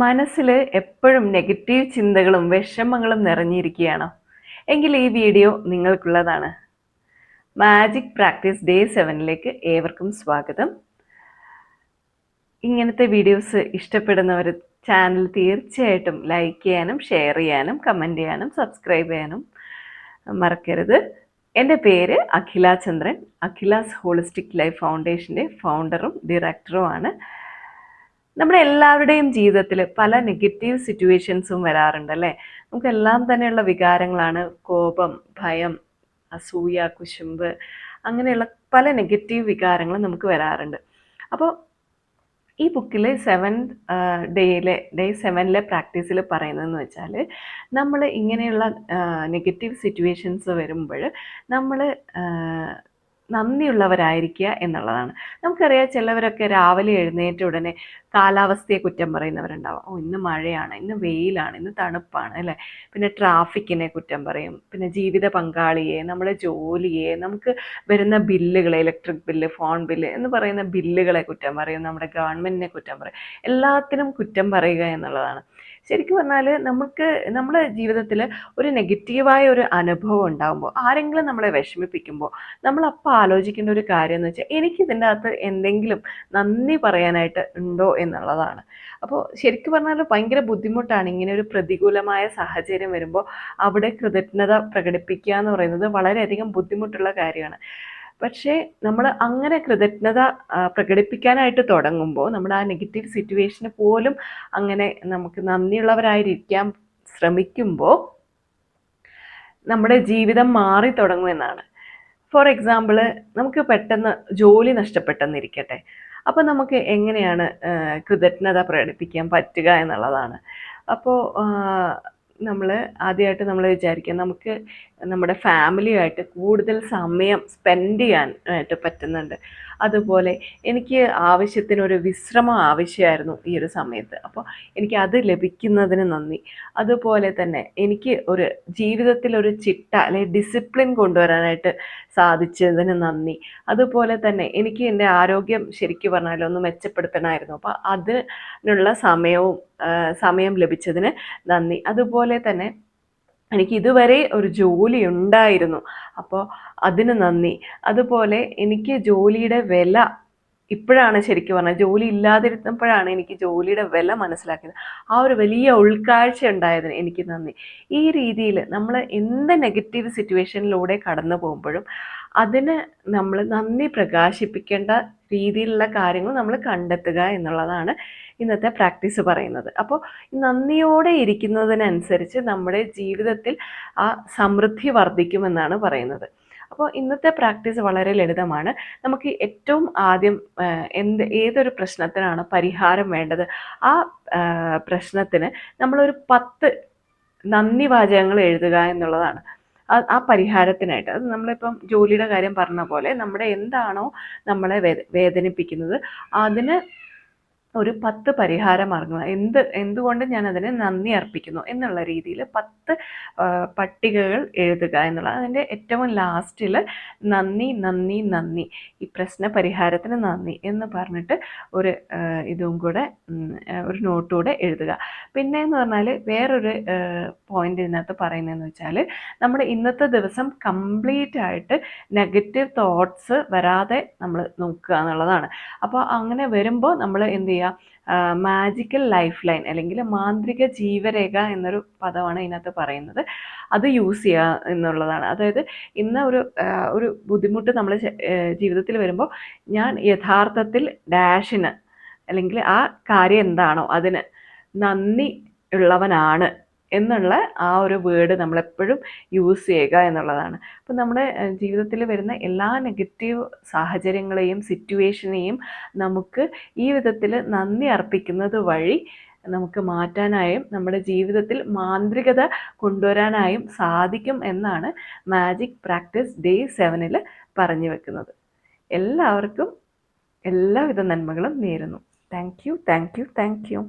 മനസ്സിൽ എപ്പോഴും നെഗറ്റീവ് ചിന്തകളും വിഷമങ്ങളും നിറഞ്ഞിരിക്കുകയാണോ. എങ്കിൽ ഈ വീഡിയോ നിങ്ങൾക്കുള്ളതാണ്. മാജിക് പ്രാക്ടീസ് ഡേ സെവനിലേക്ക് ഏവർക്കും സ്വാഗതം. ഇങ്ങനത്തെ വീഡിയോസ് ഇഷ്ടപ്പെടുന്നവർ ചാനൽ തീർച്ചയായിട്ടും ലൈക്ക് ചെയ്യാനും ഷെയർ ചെയ്യാനും കമന്റ് ചെയ്യാനും സബ്സ്ക്രൈബ് ചെയ്യാനും മറക്കരുത്. എന്റെ പേര് അഖില ചന്ദ്രൻ. അഖിലാസ് ഹോളിസ്റ്റിക് ലൈഫ് ഫൗണ്ടേഷന്റെ ഫൗണ്ടറും ഡയറക്ടറുമാണ് നമ്മുടെ എല്ലാവരുടെയും ജീവിതത്തിൽ പല നെഗറ്റീവ് സിറ്റുവേഷൻസും വരാറുണ്ട് അല്ലേ നമുക്കെല്ലാം തന്നെയുള്ള വികാരങ്ങളാണ് കോപം ഭയം അസൂയ കുശുമ്പ് അങ്ങനെയുള്ള പല നെഗറ്റീവ് വികാരങ്ങളും നമുക്ക് വരാറുണ്ട്. അപ്പോൾ ഈ ബുക്കിൽ സെവൻ ഡേയിലെ ഡേ സെവനിലെ പ്രാക്ടീസിൽ പറയുന്നതെന്ന് വെച്ചാൽ നമ്മൾ ഇങ്ങനെയുള്ള നെഗറ്റീവ് സിറ്റുവേഷൻസ് വരുമ്പോൾ നമ്മൾ നന്ദിയുള്ളവരായിരിക്കുക എന്നുള്ളതാണ്. നമുക്കറിയാം ചിലവരൊക്കെ രാവിലെ എഴുന്നേറ്റ ഉടനെ കാലാവസ്ഥയെ കുറ്റം പറയുന്നവരുണ്ടാവും. ഓ ഇന്ന് മഴയാണ് ഇന്ന് വെയിലാണ് ഇന്ന് തണുപ്പാണ് അല്ലേ? പിന്നെ ട്രാഫിക്കിനെ കുറ്റം പറയും. പിന്നെ ജീവിത പങ്കാളിയെ നമ്മുടെ ജോലിയെ നമുക്ക് വരുന്ന ബില്ലുകൾ ഇലക്ട്രിക് ബില്ല് ഫോൺ ബില്ല് എന്ന് പറയുന്ന ബില്ലുകളെ കുറ്റം പറയും. നമ്മുടെ ഗവൺമെന്റിനെ കുറ്റം പറയും. എല്ലാത്തിനും കുറ്റം പറയുക എന്നുള്ളതാണ്. ശരിക്കും പറഞ്ഞാൽ നമുക്ക് നമ്മുടെ ജീവിതത്തിൽ ഒരു നെഗറ്റീവായ ഒരു അനുഭവം ഉണ്ടാകുമ്പോൾ ആരെങ്കിലും നമ്മളെ വിഷമിപ്പിക്കുമ്പോൾ നമ്മൾ ആലോചിക്കേണ്ട ഒരു കാര്യം എന്ന് വെച്ചാൽ എനിക്ക് ഇതിന്റെ അകത്ത് എന്തെങ്കിലും നന്ദി പറയാനായിട്ട് ഉണ്ടോ എന്നുള്ളതാണ്. അപ്പോൾ ശരിക്കും പറഞ്ഞാൽ ഭയങ്കര ബുദ്ധിമുട്ടാണ് ഇങ്ങനെ ഒരു പ്രതികൂലമായ സാഹചര്യം വരുമ്പോൾ അവിടെ കൃതജ്ഞത പ്രകടിപ്പിക്കുക എന്ന് പറയുന്നത് വളരെയധികം ബുദ്ധിമുട്ടുള്ള കാര്യമാണ്. പക്ഷേ നമ്മൾ അങ്ങനെ കൃതജ്ഞത പ്രകടിപ്പിക്കാനായിട്ട് തുടങ്ങുമ്പോൾ നമ്മൾ ആ നെഗറ്റീവ് സിറ്റുവേഷന് പോലും അങ്ങനെ നമുക്ക് നന്ദിയുള്ളവരായിരിക്കാൻ ശ്രമിക്കുമ്പോൾ നമ്മുടെ ജീവിതം മാറി തുടങ്ങുമെന്നാണ്. ഫോർ എക്സാമ്പിൾ നമുക്ക് പെട്ടെന്ന് ജോലി നഷ്ടപ്പെട്ടെന്നിരിക്കട്ടെ. അപ്പോൾ നമുക്ക് എങ്ങനെയാണ് കൃതജ്ഞത പ്രകടിപ്പിക്കാൻ പറ്റുക എന്നുള്ളതാണ്. അപ്പോൾ നമ്മൾ ആദ്യമായിട്ട് നമ്മൾ വിചാരിക്കുക നമുക്ക് നമ്മുടെ ഫാമിലിയായിട്ട് കൂടുതൽ സമയം സ്പെൻഡ് ചെയ്യാനായിട്ട് പറ്റുന്നുണ്ട്. അതുപോലെ എനിക്ക് ആവശ്യത്തിനൊരു വിശ്രമം ആവശ്യമായിരുന്നു ഈ ഒരു സമയത്ത്. അപ്പോൾ എനിക്ക് അത് ലഭിക്കുന്നതിന് നന്ദി. അതുപോലെ തന്നെ എനിക്ക് ഒരു ജീവിതത്തിൽ ഒരു ചിട്ട അല്ലെങ്കിൽ ഡിസിപ്ലിൻ കൊണ്ടുവരാനായിട്ട് സാധിച്ചതിന് നന്ദി. അതുപോലെ തന്നെ എനിക്ക് എന്റെ ആരോഗ്യം ശരിക്കും പറഞ്ഞാൽ ഒന്ന് മെച്ചപ്പെടുത്തണമായിരുന്നു. അപ്പോൾ അതിനുള്ള സമയവും സമയം ലഭിച്ചതിന് നന്ദി. അതുപോലെ തന്നെ എനിക്ക് ഇതുവരെ ഒരു ജോലി ഉണ്ടായിരുന്നു അപ്പോൾ അതിന് നന്ദി. അതുപോലെ എനിക്ക് ജോലിയുടെ വില ഇപ്പോഴാണ് ശരിക്കും പറഞ്ഞത്. ജോലി ഇല്ലാതിരുന്നപ്പോഴാണ് എനിക്ക് ജോലിയുടെ വില മനസ്സിലാക്കിയത്. ആ ഒരു വലിയ ഉൾക്കാഴ്ച ഉണ്ടായതിന് എനിക്ക് നന്ദി. ഈ രീതിയിൽ നമ്മൾ എന്ത് നെഗറ്റീവ് സിറ്റുവേഷനിലൂടെ കടന്നു പോകുമ്പോഴും അതിന് നമ്മൾ നന്ദി പ്രകാശിപ്പിക്കേണ്ട രീതിയിലുള്ള കാര്യങ്ങൾ നമ്മൾ കണ്ടെത്തുക എന്നുള്ളതാണ് ഇന്നത്തെ പ്രാക്ടീസ് പറയുന്നത്. അപ്പോൾ നന്ദിയോടെ ഇരിക്കുന്നതിനനുസരിച്ച് നമ്മുടെ ജീവിതത്തിൽ ആ സമൃദ്ധി വർദ്ധിക്കുമെന്നാണ് പറയുന്നത്. അപ്പോൾ ഇന്നത്തെ പ്രാക്ടീസ് വളരെ ലളിതമാണ്. നമുക്ക് ഏറ്റവും ആദ്യം എന്ത് ഏതൊരു പ്രശ്നത്തിനാണ് പരിഹാരം വേണ്ടത്? ആ പ്രശ്നത്തിന് നമ്മളൊരു പത്ത് നന്ദി വാചകങ്ങൾ എഴുതുക എന്നുള്ളതാണ്. ആ പരിഹാരത്തിനായിട്ട്. അത് നമ്മളിപ്പം ജോലിയുടെ കാര്യം പറഞ്ഞ പോലെ നമ്മുടെ എന്താണോ നമ്മളെ വേദനിപ്പിക്കുന്നത് അതിന് ഒരു പത്ത് പരിഹാര മാർഗങ്ങൾ എന്ത് എന്തുകൊണ്ട് ഞാൻ അതിനെ നന്ദി അർപ്പിക്കുന്നു എന്നുള്ള രീതിയിൽ പത്ത് പട്ടികകൾ എഴുതുക എന്നുള്ള അതിന്റെ ഏറ്റവും ലാസ്റ്റിൽ നന്ദി നന്ദി നന്ദി ഈ പ്രശ്ന പരിഹാരത്തിന് നന്ദി എന്ന് പറഞ്ഞിട്ട് ഒരു ഇതും കൂടെ ഒരു നോട്ടുകൂടെ എഴുതുക. പിന്നെ എന്ന് പറഞ്ഞാൽ വേറൊരു പോയിന്റ് ഇതിനകത്ത് പറയുന്നതെന്ന് വെച്ചാൽ നമ്മൾ ഇന്നത്തെ ദിവസം കംപ്ലീറ്റ് ആയിട്ട് നെഗറ്റീവ് തോട്ട്സ് വരാതെ നമ്മൾ നോക്കുക എന്നുള്ളതാണ്. അപ്പോൾ അങ്ങനെ വരുമ്പോൾ നമ്മൾ എന്ത് ചെയ്യുക? ചെയ്യുക മാജിക്കൽ ലൈഫ് ലൈൻ അല്ലെങ്കിൽ മാന്ത്രിക ജീവരേഖ എന്നൊരു പദമാണ് ഇതിനകത്ത് പറയുന്നത്. അത് യൂസ് ചെയ്യുക എന്നുള്ളതാണ്. അതായത് ഇന്ന് ഒരു ഒരു ബുദ്ധിമുട്ട് നമ്മൾ ജീവിതത്തിൽ വരുമ്പോൾ ഞാൻ യഥാർത്ഥത്തിൽ ഡാഷിന് അല്ലെങ്കിൽ ആ കാര്യം എന്താണോ അതിന് നന്ദി ഉള്ളവനാണ്. എന്നുള്ള ആ ഒരു വേർഡ് നമ്മളെപ്പോഴും യൂസ് ചെയ്യുക എന്നുള്ളതാണ്. അപ്പം നമ്മുടെ ജീവിതത്തിൽ വരുന്ന എല്ലാ നെഗറ്റീവ് സാഹചര്യങ്ങളെയും സിറ്റുവേഷനെയും നമുക്ക് ഈ വിധത്തിൽ നന്ദി അർപ്പിക്കുന്നത് വഴി നമുക്ക് മാറ്റാനായും നമ്മുടെ ജീവിതത്തിൽ മാന്ത്രികത കൊണ്ടുവരാനായും സാധിക്കും എന്നാണ് മാജിക് പ്രാക്ടീസ് ഡേ സെവനിൽ പറഞ്ഞു വെക്കുന്നത്. എല്ലാവർക്കും എല്ലാവിധ നന്മകളും നേരുന്നു. Thank you thank you thank you